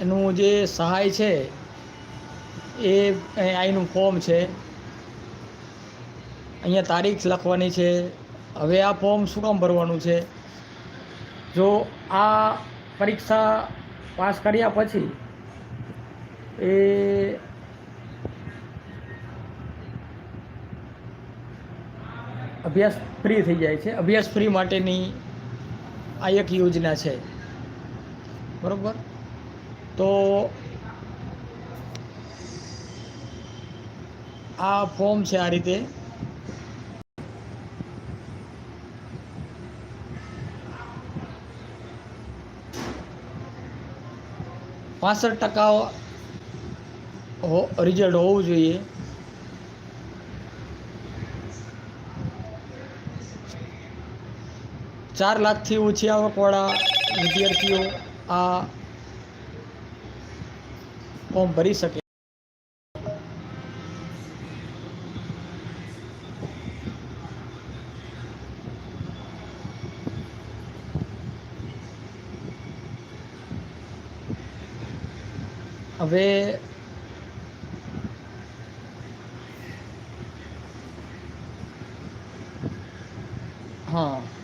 એનું જે સહાય છે, એ અહીંનું ફોર્મ છે. અહીંયા તારીખ લખવાની છે. હવે આ ફોર્મ શું કામ ભરવાનું છે? જો આ પરીક્ષા પાસ કર્યા પછી એ અભ્યાસ ફ્રી થઈ જાય છે. અભ્યાસ ફ્રી માટેની આ એક યોજના છે. બરોબર? તો આ ફોર્મ છે આ રીતે. પાસઠ ટકા રિઝલ્ટ હોવું જોઈએ. ચાર લાખથી ઓછી આવકવાળા વિદ્યાર્થીઓ આ ફોર્મ ભરી શકે. હવે હા.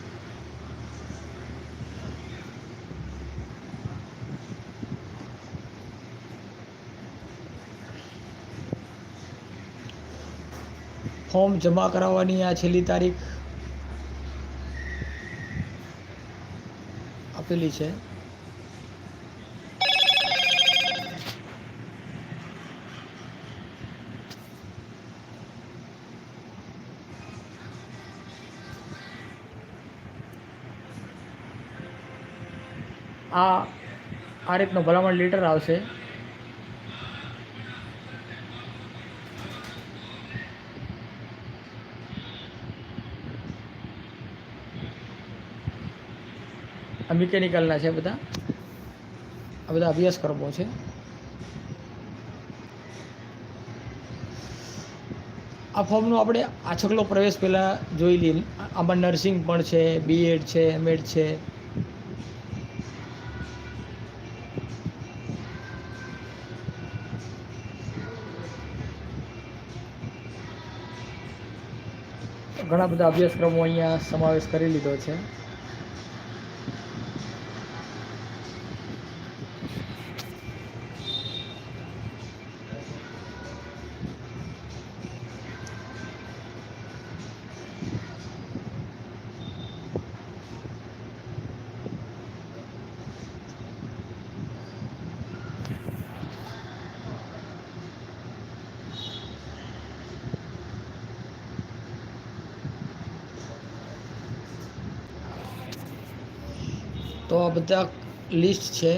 ફોર્મ જમા કરાવવાની આ છેલ્લી તારીખ આપેલી છે. આ આ રીતનો ભલામણ લેટર આવશે. આ મિકેનિકલના છે બધા. આ બધા અભ્યાસક્રમો છે. આ ફોર્મનો આપણે આછકલો પ્રવેશ પહેલાં જોઈ લઈએ. આમાં નર્સિંગ પણ છે બીએડ છે એમએડ છે. ઘણા બધા અભ્યાસક્રમો અહીંયા સમાવેશ કરી લીધો છે. તો આ બધા લિસ્ટ છે.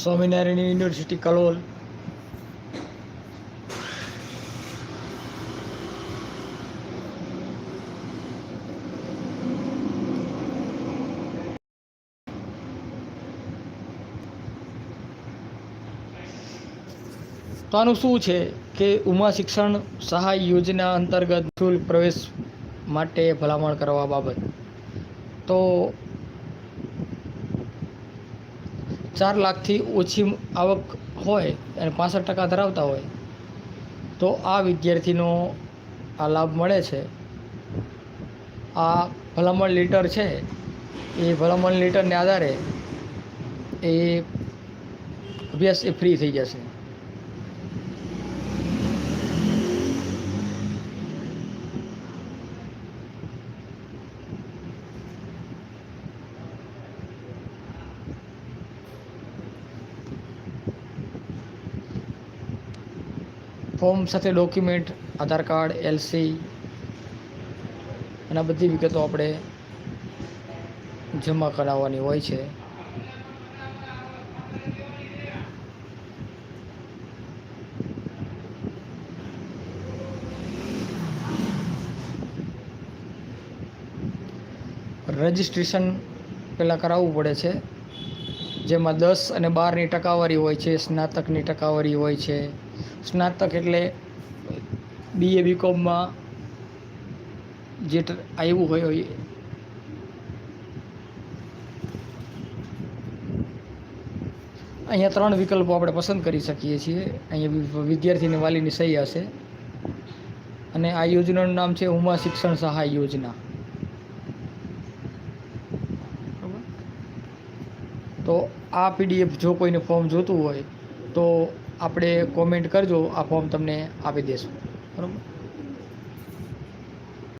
સ્વામિનારાયણ યુનિવર્સિટી કલોલ. તો આનું શું છે કે ઉમા શિક્ષણ સહાય યોજના અંતર્ગત શુલ્ક પ્રવેશ માટે ભલામણ કરવા બાબત. તો ચાર લાખથી ઓછી આવક હોય અને પાસઠ ટકા ધરાવતા હોય, તો આ વિદ્યાર્થીનો આ લાભ મળે છે. આ ભલામણ લીટર છે. એ ભલામણ લીટરને આધારે એ અભ્યાસ એ ફ્રી થઈ જશે. ફોર્મ સાથે ડોક્યુમેન્ટ, આધાર કાર્ડ એલસી અને બધી વિગતો આપણે જમા કરાવવાની હોય છે. રજિસ્ટ્રેશન પહેલાં કરાવવું પડે છે. જેમાં દસ અને બારની ટકાવારી હોય છે, સ્નાતકની ટકાવારી હોય છે. સ્નાતક એટલે બીએ બીકોમમાં જે આવ્યું હોય હોય અહીંયા ત્રણ વિકલ્પો આપણે પસંદ કરી શકીએ છીએ. અહીંયા વિદ્યાર્થીને વાલીની સહી હશે. અને આ યોજનાનું નામ છે ઉમા શિક્ષણ સહાય યોજના? તો આ પીડીએફ જો કોઈને ફોર્મ જોતું હોય તો આપણે કોમેન્ટ કરજો આ ફોર્મ તમને આપી દેશું. બરાબર?